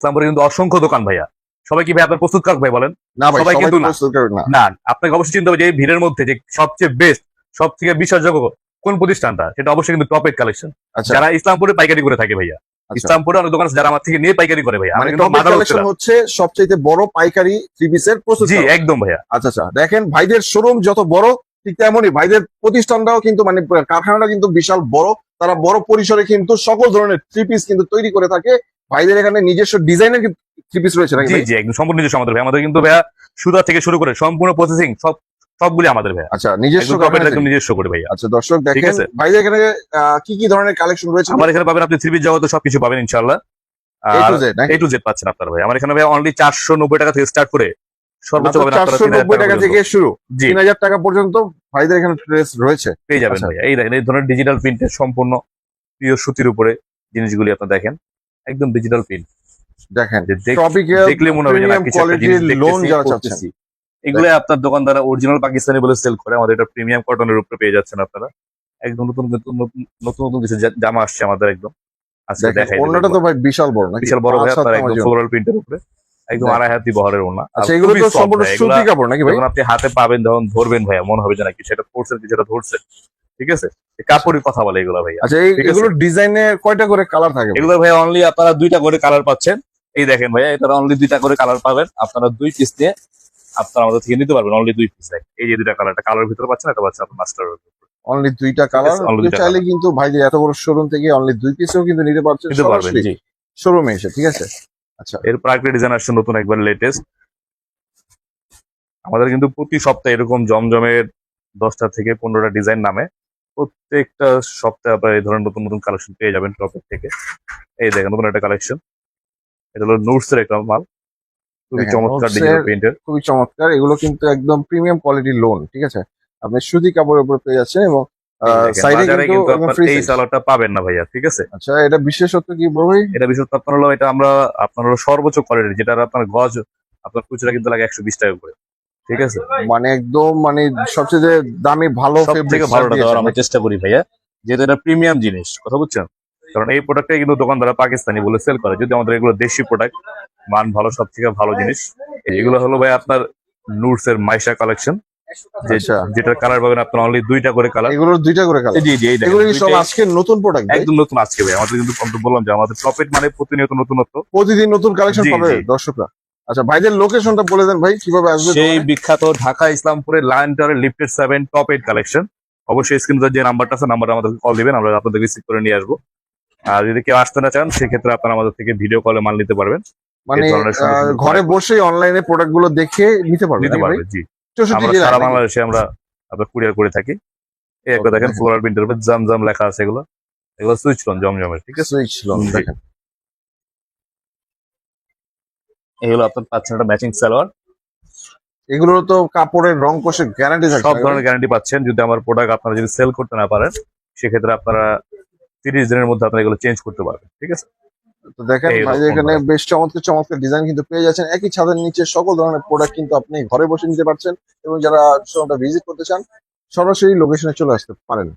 ইসলামপুরে কিন্তু অসংখ্য দোকান ভাইয়া। সবাই কি ভাই আপনার প্রস্তুত কাক ভাই বলেন? না সবাই কিন্তু না। আপনাকে অবশ্যই চিন্তা হবে যে ভিড়ের মধ্যে যে সবচেয়ে বেস্ট সব থেকে বিশ্বাসযোগ্য কোন প্রতিষ্ঠানটা সেটা অবশ্যই কিন্তু টপ এইট কালেকশন আচ্ছা। যারা ইসলামপুরে পাইকারি করে থাকে ভাইয়া। আচ্ছা। ইসলামপুরে অনেক দোকান যারা আমার থেকে নিয়ে পাইকারি করে ভাইয়া। মানে হচ্ছে কালেকশন না। হচ্ছে সবচেয়ে বড় পাইকারি থ্রি পিসের প্রস্তুত জি একদম ভাইয়া। আচ্ছা আচ্ছা। দেখেন ভাইদের শোরুম যত বড় ঠিক তেমনই ভাইদের প্রতিষ্ঠানটাও কিন্তু মানে কারখানাটা কিন্তু বিশাল বড়। তারা বড় পরিসরে কিন্তু সকল ধরনের থ্রি পিস কিন্তু তৈরি করে থাকে। ভাইদের এখানে নিজস্ব ডিজাইনের থ্রি পিস রয়েছে নাকি জি জি একদম সম্পূর্ণ নিজস্ব আমাদের ভাই। আমাদের কিন্তু ভাইয়া সুতা থেকে শুরু করে সম্পূর্ণ প্রসেসিং সব সবগুলি আমাদের ভাই আচ্ছা নিজস্ব নিজস্ব করে ভাই আচ্ছা দর্শক দেখেন। ভাইদের এখানে কি কি ধরনের কালেকশন রয়েছে? আমার এখানে পাবেন আপনি থ্রি পিস জগতে সবকিছু পাবেন নাকি? এ টু জেড পাচ্ছেন আপনার ভাই আমার এখানে ভাই অনলি চারশো নব্বই টাকা থেকে স্টার্ট করে সর্বোচ্চ আপনারা চারশো নব্বই টাকা পর্যন্ত। থেকে শুরু। তিন হাজার টাকা পর্যন্ত ভাইদের এখানে ড্রেস রয়েছে। পেয়ে যাবেন আচ্ছা। এই এই ধরনের ডিজিটাল প্রিন্টের সম্পূর্ণ প্রিয় সুতির উপরে জিনিসগুলি আপনি দেখেন। একদম ডিজিটাল প্রিন্ট দেখেন দেখলে মনে হবে লোন যারা এগুলো আপনার দোকানদারা অরিজিনাল পাকিস্তানি বলে সেল করে আমাদের এটা প্রিমিয়াম কটনের উপরে পেয়ে যাচ্ছেন আপনারা। একদম নতুন নতুন নতুন নতুন কিছু জামা আসছে আমাদের একদম। আজকে দেখাই অন্যটা তো ভাই বিশাল বড় বিশাল বড় পাঁচ ভাই আপনার একদম ফ্লোরাল প্রিন্টের উপরে। একদম আড়াই হাতি বহরের ওনা আচ্ছা এগুলো তো সম্পূর্ণ ভাই, সুতি কাপড় নাকি ভাই? আপনি হাতে পাবেন যখন ধরবেন ভাইয়া মনে হবে যে না কিছু একটা ধরছে কিছু একটা ধরছে ঠিক আছে? কাপড়ের কথা বলে এগুলো ভাইয়া আচ্ছা এগুলো ডিজাইনে কয়টা করে কালার থাকে এগুলো ভাইয়া অনলি আপনারা দুইটা করে কালার পাচ্ছেন। এই দেখেন ভাইয়া এটা অনলি দুইটা করে কালার পাবেন। আপনারা দুই পিস নিয়ে আপনারা আমাদের থেকে নিতে পারবেন অনলি দুই পিস এই যে দুইটা কালার একটা কালার ভিতরে পাচ্ছেন একটা পাচ্ছেন আপনার মাস্টার অনলি দুইটা কালার চাইলে কিন্তু ভাইদের এত বড় শোরুম থেকে অনলি দুই পিসও কিন্তু নিতে পারছেন শোরুমে এসে ঠিক আছে? আচ্ছা এরপর আরেকটা ডিজাইন আসছে নতুন একবার লেটেস্ট আমাদের কিন্তু প্রতি সপ্তাহে এরকম জমজমের দশটা থেকে পনেরোটা ডিজাইন নামে। প্রত্যেকটা সপ্তাহে আপনার এই ধরনের নতুন নতুন কালেকশন পেয়ে যাবেন টপের থেকে। এই দেখেন নতুন একটা কালেকশন এটা হলো নুটসের একটা মাল। খুবই চমৎকার ডিজিটাল প্রিন্টের খুবই চমৎকার। এগুলো কিন্তু একদম প্রিমিয়াম কোয়ালিটির লোন ঠিক আছে? আপনি সুতি কাপড়ের উপর পেয়ে যাচ্ছেন এবং সাইডে কিন্তু এই। পাবেন না ভাইয়া ঠিক আছে? আচ্ছা এটা বিশেষত্ব কি ভাই এটা আপনার হলো এটা আমরা আপনার সর্বোচ্চ কোয়ালিটি যেটা আপনার গজ আপনার খুচরা কিন্তু লাগে একশো বিশ টাকা করে ঠিক আছে? মানে একদম মানে সবচেয়ে দামি ভালো ভালোটা দেওয়ার আমরা চেষ্টা করি ভাইয়া যেহেতু এটা প্রিমিয়াম জিনিস কথা বুঝছেন? কারণ এই প্রোডাক্টটাই কিন্তু দোকানদারা পাকিস্তানি বলে সেল করে যদি আমাদের এগুলো দেশি প্রোডাক্ট মান ভালো সব থেকে ভালো জিনিস। এগুলো হলো ভাই আপনার নুটস এর মাইশা কালেকশন যেটার কালার পাবেন আপনার অনলি দুইটা করে কালার এগুলোর দুইটা করে কালার জি জি এগুলো সব আজকে নতুন প্রোডাক্ট একদম নতুন আজকে ভাই। আমাদের কিন্তু বললাম যে আমাদের প্রফিট মানে প্রতিনিয়ত নতুনত্ব। প্রতিদিন নতুন কালেকশন পাবে দর্শকরা। আচ্ছা ভাইদের লোকেশনটা বলে দেন ভাই কীভাবে আসবে সেই বিখ্যাত ঢাকা ইসলামপুরের লায়ন টাওয়ারের lifted seven top eight collection অবশ্যই স্ক্রিনে যে নাম্বারটা আছে নাম্বারটা আমাদের কল দিবেন আমরা আপনাদের রিসিভ করে নিয়ে আসব। আর যদি কেউ আসতে না চান সেক্ষেত্রে আপনারা আমাদের থেকে ভিডিও কলে মাল নিতে পারবেন। মানে ঘরে বসেই অনলাইনে প্রোডাক্টগুলো দেখে নিতে পারবে নিতে পারবেন জি। আমরা সারা বাংলাদেশে আমরা আপনার কুরিয়ার করে থাকি। এই একটা দেখেন। ফ্লোরাল প্রিন্টের উপর জাম জাম লেখা আছে এগুলো। এগুলো সুইচ লোন জমজমের ঠিক আছে? loan, জি। দেখেন। এগুলো আপনার পাচ্ছেন একটা ম্যাচিং সালোয়ার। এগুলোর তো কাপড়ের রং কোষের গ্যারান্টি থাকে সব ধরনের গ্যারান্টি পাচ্ছেন। যদি আমার প্রোডাক্ট আপনারা যদি সেল করতে না পারেন সেক্ষেত্রে আপনারা তিরিশ দিনের মধ্যে আপনারা এগুলো চেঞ্জ করতে পারবেন ঠিক আছে? তো দেখেন এখানে বেশ চমৎকার চমৎকার ডিজাইন কিন্তু পেয়ে যাচ্ছেন। একই ছাদের নিচে সকল ধরনের প্রোডাক্ট কিন্তু আপনি ঘরে বসে নিতে পারছেন এবং যারা শোরুমটা ভিজিট করতে চান সরাসরি লোকেশনে চলে আসতে পারেন।